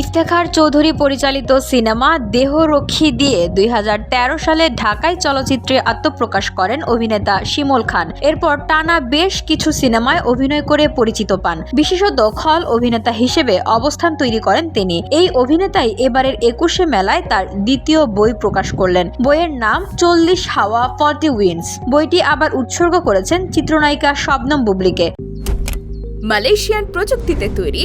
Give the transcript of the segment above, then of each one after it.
ইফতেখার চৌধুরী পরিচালিত সিনেমা দেহরক্ষী দিয়ে দুই হাজার তেরো সালে ঢাকায় চলচ্চিত্রে আত্মপ্রকাশ করেন অভিনেতা শিমুল খান। এরপর টানা বেশ কিছু সিনেমায় অভিনয় করে পরিচিত পান। বিশেষত খল অভিনেতা হিসেবে অবস্থান তৈরি করেন তিনি। এই অভিনেতাই এবারের একুশে মেলায় তার দ্বিতীয় বই প্রকাশ করলেন। বইয়ের নাম চল্লিশ হাওয়া ফর্টি উইন্স। বইটি আবার উৎসর্গ করেছেন চিত্রনায়িকা শবনম বুবলিকে। মালয়েশিয়ান প্রযুক্তিতে তৈরি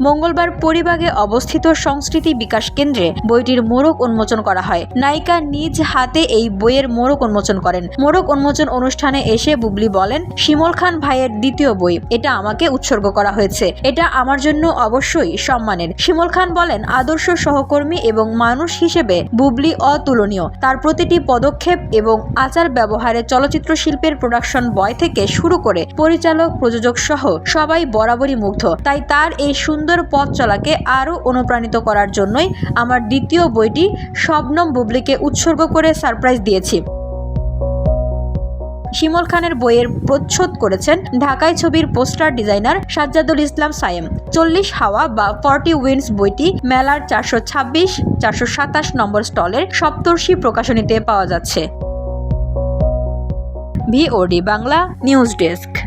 মঙ্গলবার পরিবাগে অবস্থিত সংস্কৃতি বিকাশ কেন্দ্রে বইটির মোড়ক উন্মোচন করা হয়। নায়িকা নিজ হাতে এই বইয়ের মোড়ক উন্মোচন করেন। মোড়ক উন্মোচন অনুষ্ঠানে এসে বুবলি বলেন, শিমল খান ভাইয়ের দ্বিতীয় বই। এটা আমাকে উৎসর্গ করা হয়েছে। এটা আমার জন্য অবশ্যই সম্মানের। শিমল খান বলেন, আদর্শ সহকর্মী এবং মানুষ হিসেবে বুবলি অতুলনীয়। তার প্রতিটি পদক্ষেপ এবং আচার ব্যবহারে চলচ্চিত্র শিল্পের প্রোডাকশন বয় থেকে শুরু করে পরিচালক, প্রযোজক সহ সবাই বরাবরই মুগ্ধ। তাই তার এই সুন্দর পথ চলাকে আরও অনুপ্রাণিত করার জন্যই আমার দ্বিতীয় বইটি শবনম বুবলিকে উৎসর্গ করে সারপ্রাইজ দিয়েছি। শিমল খানের বইয়ের প্রচ্ছদ করেছেন ঢাকায় ছবির পোস্টার ডিজাইনার সাজ্জাদুল ইসলাম সায়েম। চল্লিশ হাওয়া বা ফর্টি উইন্স বইটি মেলার চারশো ছাব্বিশ, চারশো সাতাশ নম্বর স্টলের সপ্তর্ষি প্রকাশনীতে পাওয়া যাচ্ছে। VOD Bangla news desk.